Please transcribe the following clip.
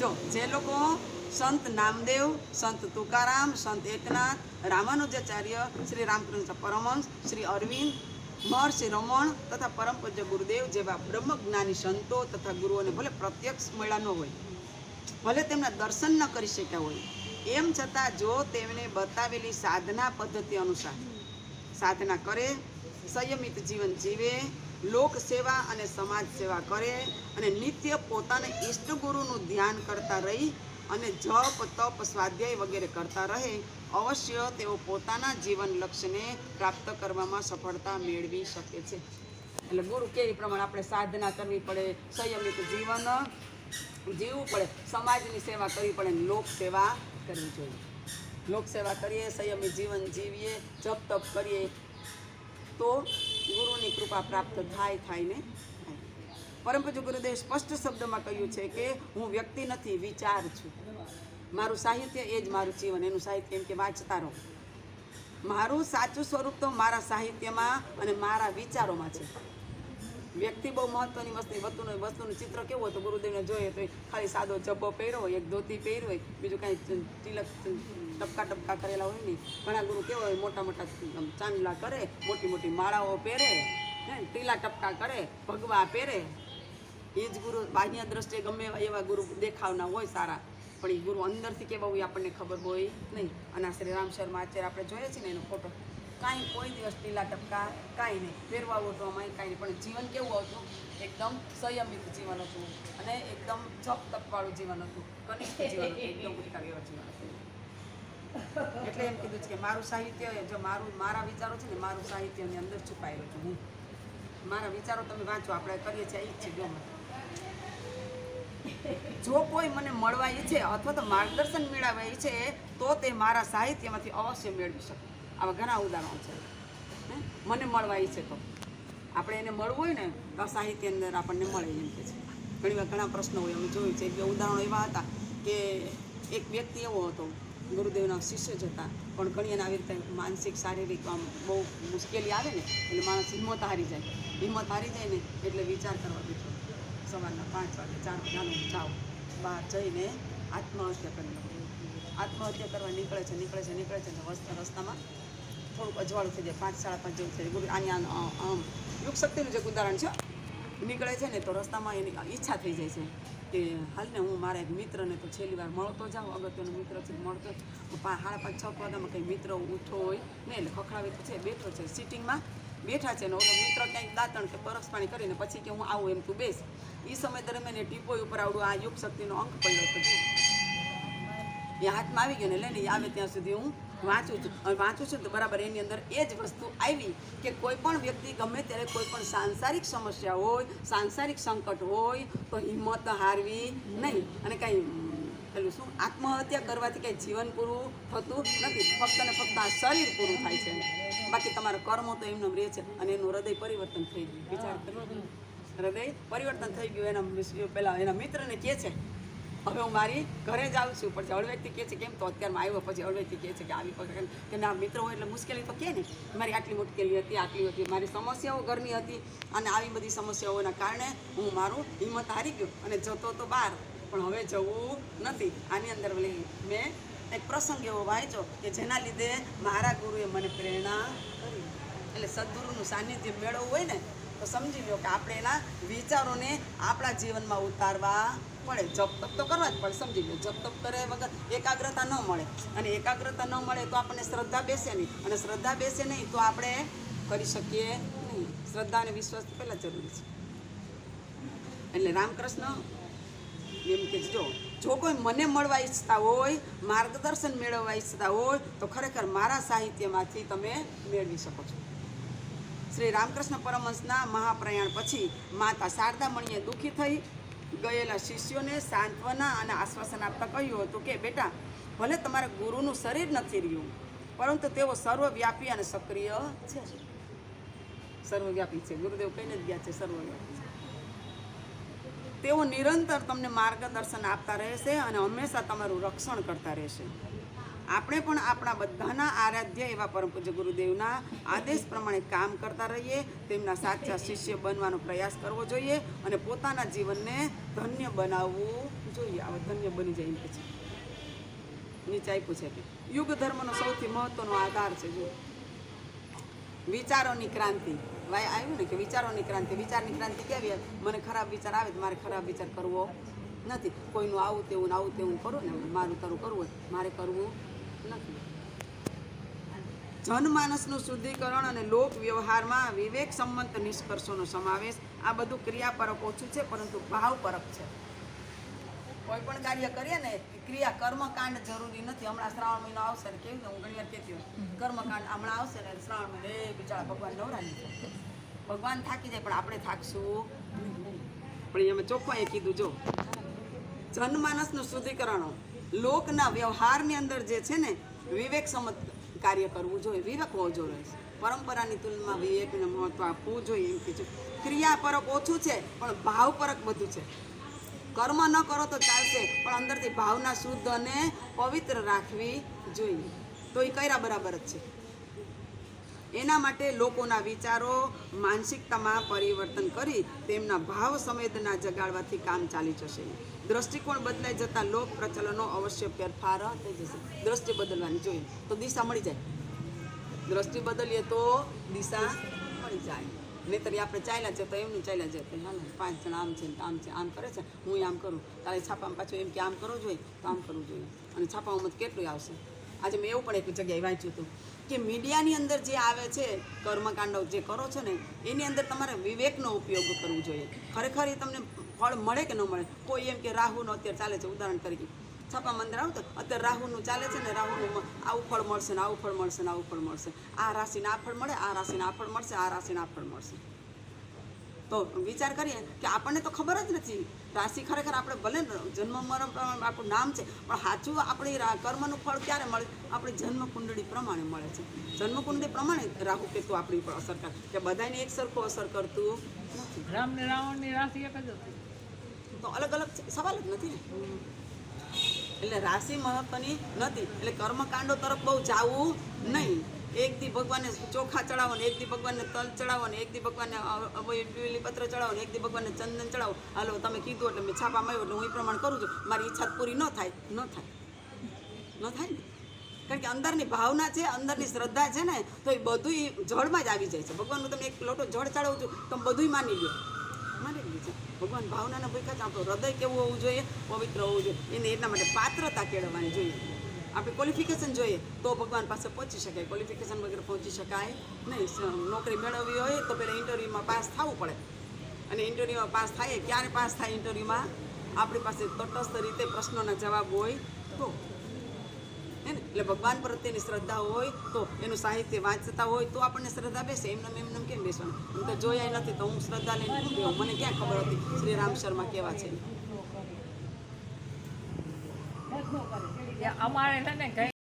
જો, જે લોકો સંત નામદેવ, સંત તુકારામ, સંત એકનાથ, રામાનુજાચાર્ય, શ્રી રામકૃષ્ણ પરમહંસ, શ્રી અરવિંદ, મહર્ષિ રમણ તથા પરમ પૂજ્ય ગુરુદેવ જેવા બ્રહ્મજ્ઞાની સંતો તથા ગુરુઓને ભલે પ્રત્યક્ષ મળ્યા ન હોય, ભલે તેમના દર્શન ન કરી શક્યા હોય, એમ છતાં જો તેમણે બતાવેલી સાધના પદ્ધતિ અનુસાર સાધના કરે, સંયમિત જીવન જીવે લોક સેવા અને સમાજ સેવા કરે અને નિત્ય પોતાના ઈષ્ટ ગુરુનું ધ્યાન કરતા રહી અને જપ, તપ, સ્વાધ્યાય વગેરે કરતા રહે, અવશ્ય તેઓ પોતાના જીવન લક્ષ્યને પ્રાપ્ત કરવામાં સફળતા મેળવી શકે છે. એટલે ગુરુ કે એ પ્રમાણે આપણે સાધના કરવી પડે, સંયમિત જીવન જીવવું પડે, સમાજની સેવા કરવી પડે લોક સેવા કરવી જોઈએ. લોક સેવા કરીએ, સંયમિત જીવન જીવીએ, જપ, તપ કરીએ, તો ગુરુની કૃપા પ્રાપ્ત થાય થાય ને. પરમ ગુરુદેવ સ્પષ્ટ શબ્દમાં કહ્યું છે કે હું વ્યક્તિ નથી, વિચાર છું. મારું સાહિત્ય એ જ મારું જીવન, એનું સાહિત્ય એમ કે વાંચતા રહો. મારું સાચું સ્વરૂપ તો મારા સાહિત્યમાં અને મારા વિચારોમાં છે. વ્યક્તિ બહુ મહત્વની વસ્તુ વસ્તુનું વસ્તુનું ચિત્ર કેવું હોય તો ગુરુદેવને જોઈએ તો ખાલી સાદો જબ્બો પહેર્યો હોય, એક ધોતી પહેર્યો હોય, બીજું કાંઈ તિલક ટપકા ટપકા કરેલા હોય નહીં. ઘણા ગુરુ કેવા હોય, મોટા મોટા ચાંદલા કરે, મોટી મોટી માળાઓ પહેરે, હે, ટીલા ટપકા કરે, ભગવા પહેરે. એ જ ગુરુ, બાહ્ય દ્રષ્ટિએ ગમે એવા ગુરુ દેખાવના હોય સારા. પણ એ ગુરુ અંદરથી કેવા હોય આપણને ખબર હોય નહીં. અને આ શ્રી રામ શર્મા અત્યારે આપણે જોઈએ છીએ ને એનો ફોટો કાંઈ કોઈ દિવસ ટીલા ટપકા કાંઈ નહીં. ફેરવા અમારે કાંઈ નહીં. પણ જીવન કેવું હતું? એકદમ સંયમિત જીવન હતું. અને એકદમ જપ તપવાળું જીવન હતું. કનિષ્ઠ જીવન હતું. એકદમ ઉઠાવ વ્યવહાર જીવન હતું. એટલે એમ કીધું છે કે મારું સાહિત્ય જો મારું, મારા વિચારો છે ને, મારું સાહિત્યની અંદર છુપાયેલું છું. હું મારા વિચારો તમે વાંચો. આપણે કરીએ છીએ એ જ છે ગમે જો કોઈ મને મળવા ઈચ્છે અથવા તો માર્ગદર્શન મેળવવા ઈચ્છે, તો તે મારા સાહિત્યમાંથી અવશ્ય મેળવી શકે. આવા ઘણા ઉદાહરણો છે? મને મળવા ઈચ્છે તો. આપણે એને મળવું હોય ને, તો સાહિત્ય અંદર આપણને મળે એમ કે છે. ઘણી વાર ઘણા પ્રશ્નો હોય. અમે જોયું છે, બે ઉદાહરણો એવા હતા કે એક વ્યક્તિ એવો હતો, ગુરુદેવના શિષ્ય જ હતા, પણ ઘણી એને આવી રીતે માનસિક, શારીરિક આમ બહુ મુશ્કેલી આવે ને, એટલે માણસ હિંમત હારી જાય. હિંમત હારી જાય ને, એટલે વિચાર કરવા બેઠો સવારના પાંચ વાગે, ચાર વાગ્યાનો જાઓ બહાર જઈને આત્મહત્યા કરી લો આત્મહત્યા કરવા નીકળે છે નીકળે છે નીકળે છે રસ્તામાં અજવાળું થઈ જાય, પાંચ, સાડા પાંચ જેવું થઈ જાય. આની આમ યુગ શક્તિનું જે ઉદાહરણ છે, નીકળે છે ને તો રસ્તામાં એની ઈચ્છા થઈ જાય છે કે હાલ ને હું મારા એક મિત્રને તો છેલ્લી વાર મળતો જાઉં, અગત્યનો મિત્ર છે, મળતો સાડા પાંચ, છ વાગ્યામાં કંઈ મિત્ર ઉઠો હોય ને, એટલે ખખડાવે તો છે, બેઠો છે સિટિંગમાં બેઠા છે ને, ઓલો મિત્ર ક્યાંક દાંતણ કે બરફ પાણી કરીને પછી કે હું આવું એમ તું બેસ. એ સમય દરમિયાન એ ટીપોય ઉપર આવડું આ યુગ શક્તિનો અંક પડ્યો હતો. એ હાથમાં આવી ગયો ને લઈને આવે ત્યાં સુધી હું વાંચું છું. વાંચું છું તો બરાબર એની અંદર એ જ વસ્તુ આવી કે કોઈ પણ વ્યક્તિ ગમે ત્યારે કોઈ પણ સાંસારિક સમસ્યા હોય, સાંસારિક સંકટ હોય, તો હિંમત હારવી નહીં. અને કાંઈ પેલું શું? આત્મહત્યા કરવાથી કંઈ જીવન પૂરું થતું નથી. ફક્ત ને ફક્ત આ શરીર પૂરું થાય છે. બાકી તમારા કર્મો તો એમનું રહે છે અને એનું હૃદય પરિવર્તન થઈ ગયું. વિચાર કરો હૃદય પરિવર્તન થઈ ગયું. એના પેલા એના મિત્રને કહે છે હવે હું મારી ઘરે જ આવું છું. પણ હળવેકથી કહે છે કેમ તો અત્યારમાં આવ્યો, પછી હળવેકથી કહે છે કે આવી પગ કે ના, મિત્રો હોય એટલે મુશ્કેલી તો કહે ને. મારી આટલી મુશ્કેલી હતી, આટલી હતી. મારી સમસ્યાઓ ઘરની હતી અને આવી બધી સમસ્યાઓના કારણે હું મારું હિંમત હારી ગયો અને જતો તો બહાર. પણ હવે જવું નથી. આની અંદર લઈ મેં એક પ્રસંગ એવો વાંચ્યો કે જેના લીધે મારા ગુરુએ મને પ્રેરણા કરી. એટલે સદગુરુનું સાનિધ્ય મેળવવું હોય ને, તો સમજી લો કે આપણે એના વિચારોને આપણા જીવનમાં ઉતારવા પડે જપ તપ તો કરવા જ પડે, સમજી લો, જપ તપ કરે વગર એકાગ્રતા ન મળે. અને એકાગ્રતા ન મળે તો આપણને શ્રદ્ધા બેસે નહીં. અને શ્રદ્ધા બેસે નહીં તો આપણે કરી શકીએ નહીં. શ્રદ્ધા અને વિશ્વાસ પહેલાં જરૂરી છે. એટલે રામકૃષ્ણ એમ કે જો જો કોઈ મને મળવા ઈચ્છતા હોય, માર્ગદર્શન મેળવવા ઈચ્છતા હોય, તો ખરેખર મારા સાહિત્યમાંથી તમે મેળવી શકો છો. શ્રી રામકૃષ્ણ પરમહંસના મહાપ્રયાણ પછી માતા શારદામણીએ દુઃખી થઈ ગયેલા શિષ્યોને સાંત્વના અને આશ્વાસન આપતા કહ્યું હતું કે, બેટા, ભલે તમારા ગુરુનું શરીર નથી રહ્યું, પરંતુ તેઓ સર્વવ્યાપી અને સક્રિય છે. સર્વવ્યાપી છે. ગુરુદેવ કહીને જ ગયા છે, સર્વવ્યાપી છે. તેઓ નિરંતર તમને માર્ગદર્શન આપતા રહેશે અને હંમેશા તમારું રક્ષણ કરતા રહેશે. આપણે પણ આપણા બધાના આરાધ્ય એવા પરમ ગુરુદેવના આદેશ પ્રમાણે કામ કરતા રહીએ, તેમના સાચા શિષ્ય બનવાનો પ્રયાસ કરવો જોઈએ અને પોતાના જીવનને ધન્ય બનાવવું જોઈએ. આવા ધન્ય બની જાય કે છે. નીચે આપ્યું છે કે યુગ ધર્મનો સૌથી મહત્વનો આધાર છે જો વિચારોની ક્રાંતિ. ભાઈ આવ્યું ને કે વિચારોની ક્રાંતિ. વિચારની ક્રાંતિ કેવી? મને ખરાબ વિચાર આવે તો મારે ખરાબ વિચાર કરવો નથી. કોઈનું આવું તેવું આવું તેવું કરું ને મારું તારું કરવું મારે કરવું જનમાનસનું શુદ્ધિકરણ અને લોક વ્યવહારમાં વિવેક સંમત નિષ્કર્ષોનો સમાવેશ. આ બધું ક્રિયાપરક ઓછું છે, પરંતુ ભાવપરક છે. કોઈ પણ કાર્ય કરીએ ને ક્રિયા કર્મકાંડ જરૂરી નથી. હમણાં શ્રાવણ મહિનો આવશે ને કેવી હું ઘણી વાર કહેતી કર્મકાંડ હમણાં આવશે ને, શ્રાવણ મહિનો, એ બિચારા ભગવાન નવરાની ભગવાન થાકી જાય, પણ આપણે થાકશું. પણ એમાં એ કીધું, જો. જનમાનસનું શુદ્ધિકરણ લોકના વ્યવહારની અંદર જે છે ને, વિવેક સંમત કાર્ય કરવું જોઈએ, વિવેક હોવો જોઈએ પરંપરાની તુલનામાં વિવેકને મહત્વ આપવું જોઈએ એમ કે છે. ક્રિયાપરક ઓછું છે, પણ ભાવપરક બધું છે. કર્મ ન કરો તો ચાલશે, પણ અંદરથી ભાવના શુદ્ધ અને પવિત્ર રાખવી જોઈએ. તો એ કર્યા બરાબર જ છે. એના માટે લોકોના વિચારો, માનસિકતામાં પરિવર્તન કરી તેમના ભાવ સંવેદના જગાડવાથી કામ ચાલી જશે. દ્રષ્ટિકોણ બદલાઈ જતાં લોક પ્રચલનો અવશ્ય ફેરફાર. થઈ જશે. દ્રષ્ટિ બદલવાની. જોઈએ. તો દિશા મળી જાય. દ્રષ્ટિ બદલીએ તો દિશા મળી જાય. નહીતર આપણે ચાલ્યા છે તો એમનું ચાલ્યા જાય હાલ, પાંચ જણ આમ છે આમ છે. આમ કરે છે? હું આમ કરું. તારે છાપામાં પાછું એમ કે આમ કરવું જોઈએ? તો આમ કરવું જોઈએ. અને છાપામાં તો કેટલું આવશે? આજે મેં એવું પણ એક જગ્યાએ વાંચ્યું હતું કે મીડિયાની અંદર જે આવે છે, કર્મકાંડો જે કરો છો ને, એની અંદર તમારે વિવેકનો ઉપયોગ કરવો જોઈએ. ખરેખર એ તમને ફળ મળે કે ન મળે? કોઈ એમ કે રાહુનો અત્યારે ચાલે છે, ઉદાહરણ તરીકે. છાપા મંદિર આવું તો, અત્યારે રાહુનું ચાલે છે ને, રાહુનું આવું ફળ મળશે ને, આવું ફળ મળશે ને, આવું ફળ મળશે. આ રાશિને આ ફળ મળે, આ રાશિને આ ફળ મળશે, આ રાશિને આ ફળ મળશે. તો વિચાર કરીએ કે આપણને તો ખબર જ નથી. રાશિ ખરેખર આપણે ભલે જન્મ મરણ પ્રમાણે આપણું નામ છે પણ સાચું આપણી કર્મનું ફળ ક્યારે મળે? આપણી જન્મ કુંડળી પ્રમાણે મળે છે. જન્મ કુંડળી પ્રમાણે રાહુ કેતુ આપણી ઉપર અસર કરે. કે બધાને એક સરખું અસર કરતું નથી. રામ ને રાવણની રાશિ એક જ હતી તો અલગ અલગ છે. સવાલ જ નથી ને. એટલે રાશિ મહત્વની નથી. એટલે કર્મકાંડો તરફ બહુ જવું નહીં. એક દી ભગવાનને ચોખા ચડાવો ને એક દી ભગવાનને તલ ચડાવો ને એક દી ભગવાનને પત્ર ચડાવો ને એક દી ભગવાનને ચંદન ચડાવો. હાલો, તમે કીધું એટલે મેં છાપા માર્યો એટલે હું એ પ્રમાણે કરું છું. મારી ઈચ્છા પૂરી ન થાય. ન થાય. ન થાય ને? કારણ કે અંદરની ભાવના છે, અંદરની શ્રદ્ધા છે ને, તો એ બધું જળમાં જ આવી જાય છે. ભગવાનનું તમે એક લોટો જળ ચડાવું છું તમે બધુંય માની લો માની લીધું છે. ભગવાન ભાવનાના ભૂખા છે આપણું હૃદય કેવું હોવું જોઈએ? પવિત્ર હોવું જોઈએ. એને એટલા માટે પાત્રતા કેળવવાની જોઈએ. આપણે ક્વોલિફિકેશન જોઈએ, તો ભગવાન પાસે પહોંચી શકાય. ક્વોલિફિકેશન વગર પહોંચી શકાય નહીં. નોકરી મેળવવી હોય તો પહેલાં ઇન્ટરવ્યૂમાં પાસ થવું પડે. અને ઇન્ટરવ્યૂમાં પાસ થાય, ક્યારે પાસ થાય ઇન્ટરવ્યૂમાં આપણી પાસે તટસ્થ રીતે પ્રશ્નોના જવાબ હોય તો. એટલે ભગવાન પ્રત્યેની શ્રદ્ધા હોય તો, એનું સાહિત્ય વાંચતા હોય તો આપણને શ્રદ્ધા બેસે. એમને એમને કેમ બેસવાનું? હું તો જોયા નથી તો હું શ્રદ્ધા લઈને મને ક્યાં ખબર હતી? શ્રી રામ શર્મા કેવા છે? અમારે છે ને